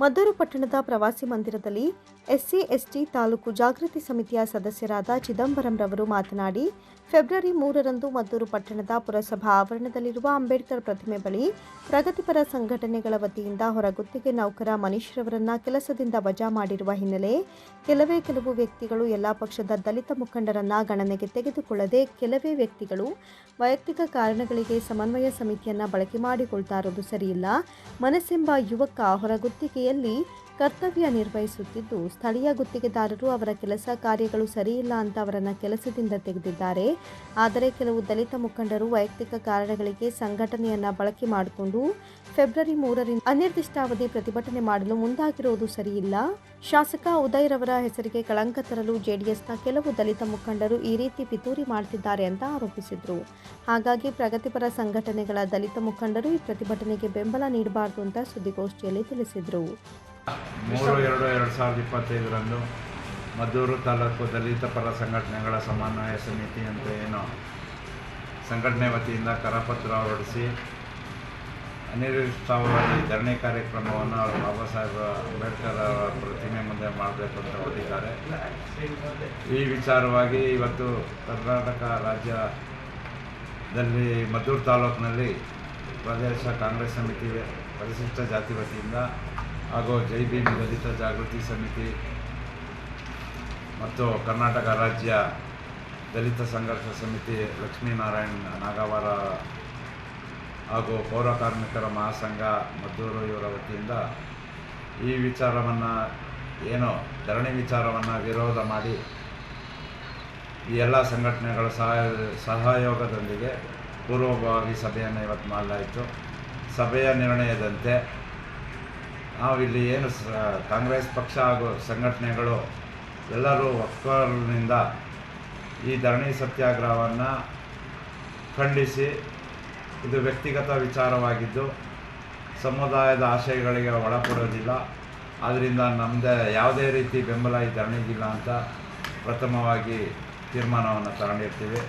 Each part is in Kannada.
ಮದ್ದೂರು ಪಟ್ಟಣದ ಪ್ರವಾಸಿ ಮಂದಿರದಲ್ಲಿ ಎಸ್ಸಿ, ಎಸ್ಟಿ ತಾಲೂಕು ಜಾಗೃತಿ ಸಮಿತಿಯ ಸದಸ್ಯರಾದ ಚಿದಂಬರಂ ರವರು ಮಾತನಾಡಿ, ಫೆಬ್ರವರಿ ಮೂರರಂದು ಮದ್ದೂರು ಪಟ್ಟಣದ ಪುರಸಭಾ ಆವರಣದಲ್ಲಿರುವ ಅಂಬೇಡ್ಕರ್ ಪ್ರತಿಮೆ ಬಳಿ ಪ್ರಗತಿಪರ ಸಂಘಟನೆಗಳ ವತಿಯಿಂದ ಹೊರಗುತ್ತಿಗೆ ನೌಕರ ಮನೀಶ್ ರವರನ್ನ ಕೆಲಸದಿಂದ ವಜಾ ಮಾಡಿರುವ ಹಿನ್ನೆಲೆ ಕೆಲವೇ ಕೆಲವು ವ್ಯಕ್ತಿಗಳು ಎಲ್ಲ ಪಕ್ಷದ ದಲಿತ ಮುಖಂಡರನ್ನ ಗಣನೆಗೆ ತೆಗೆದುಕೊಳ್ಳದೆ ಕೆಲವೇ ವ್ಯಕ್ತಿಗಳು ವೈಯಕ್ತಿಕ ಕಾರಣಗಳಿಗೆ ಸಮನ್ವಯ ಸಮಿತಿಯನ್ನ ಬಳಕೆ ಮಾಡಿಕೊಳ್ತಾ ಇರೋದು ಸರಿಯಿಲ್ಲ. ಮನಸ್ಸೆಂಬ ಯುವಕ ಹೊರಗುತ್ತಿಗೆಯಲ್ಲಿ ಕರ್ತವ್ಯ ನಿರ್ವಹಿಸುತ್ತಿದ್ದು, ಸ್ಥಳೀಯ ಗುತ್ತಿಗೆದಾರರು ಅವರ ಕೆಲಸ ಕಾರ್ಯಗಳು ಸರಿಯಿಲ್ಲ ಅಂತ ಅವರನ್ನು ಕೆಲಸದಿಂದ ತೆಗೆದಿದ್ದಾರೆ. ಆದರೆ ಕೆಲವು ದಲಿತ ಮುಖಂಡರು ವೈಯಕ್ತಿಕ ಕಾರಣಗಳಿಗೆ ಸಂಘಟನೆಯನ್ನ ಬಳಕೆ ಮಾಡಿಕೊಂಡು ಫೆಬ್ರವರಿ ಮೂರರಿಂದ ಅನಿರ್ದಿಷ್ಟಾವಧಿ ಪ್ರತಿಭಟನೆ ಮಾಡಲು ಮುಂದಾಗಿರುವುದು ಸರಿಯಿಲ್ಲ. ಶಾಸಕ ಉದಯ್ ರವರ ಹೆಸರಿಗೆ ಕಳಂಕ ತರಲು ಜೆಡಿಎಸ್ನ ಕೆಲವು ದಲಿತ ಮುಖಂಡರು ಈ ರೀತಿ ಪಿತೂರಿ ಮಾಡ್ತಿದ್ದಾರೆ ಅಂತ ಆರೋಪಿಸಿದರು. ಹಾಗಾಗಿ ಪ್ರಗತಿಪರ ಸಂಘಟನೆಗಳ ದಲಿತ ಮುಖಂಡರು ಈ ಪ್ರತಿಭಟನೆಗೆ ಬೆಂಬಲ ನೀಡಬಾರದು ಅಂತ ಸುದ್ದಿಗೋಷ್ಠಿಯಲ್ಲಿ ತಿಳಿಸಿದರು. ಮೂರು ಎರಡು ಎರಡು ಸಾವಿರದ ಇಪ್ಪತ್ತೈದರಂದು ಮದ್ದೂರು ತಾಲೂಕು ದಲಿತ ಪರ ಸಂಘಟನೆಗಳ ಸಮನ್ವಯ ಸಮಿತಿ ಅಂತ ಏನು ಸಂಘಟನೆ ವತಿಯಿಂದ ಕರಪತ್ರ ಹೊರಡಿಸಿ ಅನಿರ್ದಿಷ್ಟಾವಧಿ ಧರಣಿ ಕಾರ್ಯಕ್ರಮವನ್ನು ಬಾಬಾ ಸಾಹೇಬ್ ಅಂಬೇಡ್ಕರ್ ಅವರ ಪ್ರತಿಮೆ ಮುಂದೆ ಮಾಡಬೇಕು ಅಂತ ಹೊರಟಿದ್ದಾರೆ. ಈ ವಿಚಾರವಾಗಿ ಇವತ್ತು ಕರ್ನಾಟಕ ರಾಜ್ಯದಲ್ಲಿ ಮದ್ದೂರು ತಾಲೂಕಿನಲ್ಲಿ ಪ್ರದೇಶ ಕಾಂಗ್ರೆಸ್ ಸಮಿತಿ ಪರಿಶಿಷ್ಟ ಜಾತಿ ವತಿಯಿಂದ ಹಾಗೂ ಜೈ ಭೀಮ್ ದಲಿತ ಜಾಗೃತಿ ಸಮಿತಿ ಮತ್ತು ಕರ್ನಾಟಕ ರಾಜ್ಯ ದಲಿತ ಸಂಘರ್ಷ ಸಮಿತಿ ಲಕ್ಷ್ಮೀನಾರಾಯಣ್ ನಾಗವಾರ ಹಾಗೂ ಪೌರ ಕಾರ್ಮಿಕರ ಮಹಾಸಂಘ ಮದ್ದೂರು ಇವರ ವತಿಯಿಂದ ಈ ವಿಚಾರವನ್ನು ಏನು ಧರಣಿ ವಿಚಾರವನ್ನು ವಿರೋಧ ಮಾಡಿ ಈ ಎಲ್ಲ ಸಂಘಟನೆಗಳ ಸಹಾಯ ಸಹಯೋಗದೊಂದಿಗೆ ಪೂರ್ವಭಾವಿ ಸಭೆಯನ್ನು ಇವತ್ತು ಮಾಡಲಾಯಿತು. ಸಭೆಯ ನಿರ್ಣಯದಂತೆ ನಾವಿಲ್ಲಿ ಏನು ಕಾಂಗ್ರೆಸ್ ಪಕ್ಷ ಹಾಗೂ ಸಂಘಟನೆಗಳು ಎಲ್ಲರೂ ಒಕ್ಕಲಿನಿಂದ ಈ ಧರಣಿ ಸತ್ಯಾಗ್ರಹವನ್ನು ಖಂಡಿಸಿ, ಇದು ವ್ಯಕ್ತಿಗತ ವಿಚಾರವಾಗಿದ್ದು, ಸಮುದಾಯದ ಆಶಯಗಳಿಗೆ ಒಳಪಡೋದಿಲ್ಲ. ಆದ್ದರಿಂದ ನಮ್ಮದೇ ಯಾವುದೇ ರೀತಿ ಬೆಂಬಲ ಈ ಧರಣಿಗಿಲ್ಲ ಅಂತ ಪ್ರಥಮವಾಗಿ ತೀರ್ಮಾನವನ್ನು ತಗೊಂಡಿರ್ತೀವಿ.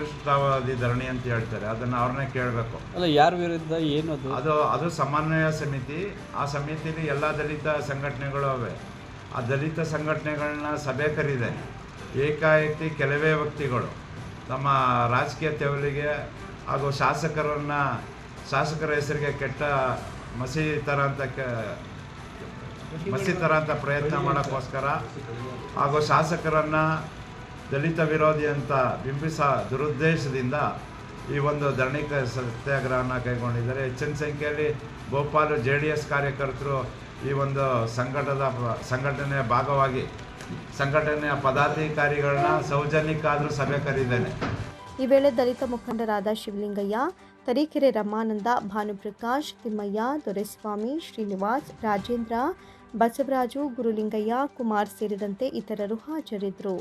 ವಿಶಿಷ್ಟಾವಧಿ ಧರಣಿ ಅಂತ ಹೇಳ್ತಾರೆ. ಅದನ್ನು ಅವ್ರನ್ನೇ ಕೇಳಬೇಕು. ಅಲ್ಲ ಯಾರ ವಿರುದ್ಧ ಏನು ಅದು? ಅದು ಅದು ಸಮನ್ವಯ ಸಮಿತಿ. ಆ ಸಮಿತಿಲಿ ಎಲ್ಲ ದಲಿತ ಸಂಘಟನೆಗಳು ಅವೆ. ಆ ದಲಿತ ಸಂಘಟನೆಗಳನ್ನ ಸಭೆ ಕರೀದೆ. ಏಕಾಏಕಿ ಕೆಲವೇ ವ್ಯಕ್ತಿಗಳು ತಮ್ಮ ರಾಜಕೀಯ ತೆವಲಿಗೆ ಹಾಗೂ ಶಾಸಕರನ್ನು ಶಾಸಕರ ಹೆಸರಿಗೆ ಕೆಟ್ಟ ಮಸಿ ಥರ ಅಂತ ಕೆ ಮಸಿ ಥರ ಅಂತ ಪ್ರಯತ್ನ ಮಾಡೋಕ್ಕೋಸ್ಕರ ಹಾಗೂ ಶಾಸಕರನ್ನು ದಲಿತ ವಿರೋಧಿ ಅಂತ ಬಿಂಬಿಸ ದುರುದ್ದೇಶದಿಂದ ಈ ಒಂದು ಧರಣಿ ಕ ಸತ್ಯಾಗ್ರಹನ ಕೈಗೊಂಡಿದ್ದಾರೆ. ಹೆಚ್ಚಿನ ಸಂಖ್ಯೆಯಲ್ಲಿ ಗೋಪಾಲು, ಜೆ ಡಿ ಎಸ್ ಕಾರ್ಯಕರ್ತರು ಈ ಒಂದು ಸಂಘಟದ ಸಂಘಟನೆಯ ಭಾಗವಾಗಿ, ಸಂಘಟನೆಯ ಪದಾಧಿಕಾರಿಗಳನ್ನ ಸೌಜನ್ಯಕ್ಕಾದರೂ ಸಭೆ ಕರೆದಿದ್ದೇನೆ ಈ ವೇಳೆ ದಲಿತ ಮುಖಂಡರಾದ ಶಿವಲಿಂಗಯ್ಯ, ತರೀಕೆರೆ ರಮಾನಂದ, ಭಾನುಪ್ರಕಾಶ್, ತಿಮ್ಮಯ್ಯ, ದೊರೆಸ್ವಾಮಿ, ಶ್ರೀನಿವಾಸ್, ರಾಜೇಂದ್ರ, ಬಸವರಾಜು, ಗುರುಲಿಂಗಯ್ಯ, ಕುಮಾರ್ ಸೇರಿದಂತೆ ಇತರರು ಹಾಜರಿದ್ದರು.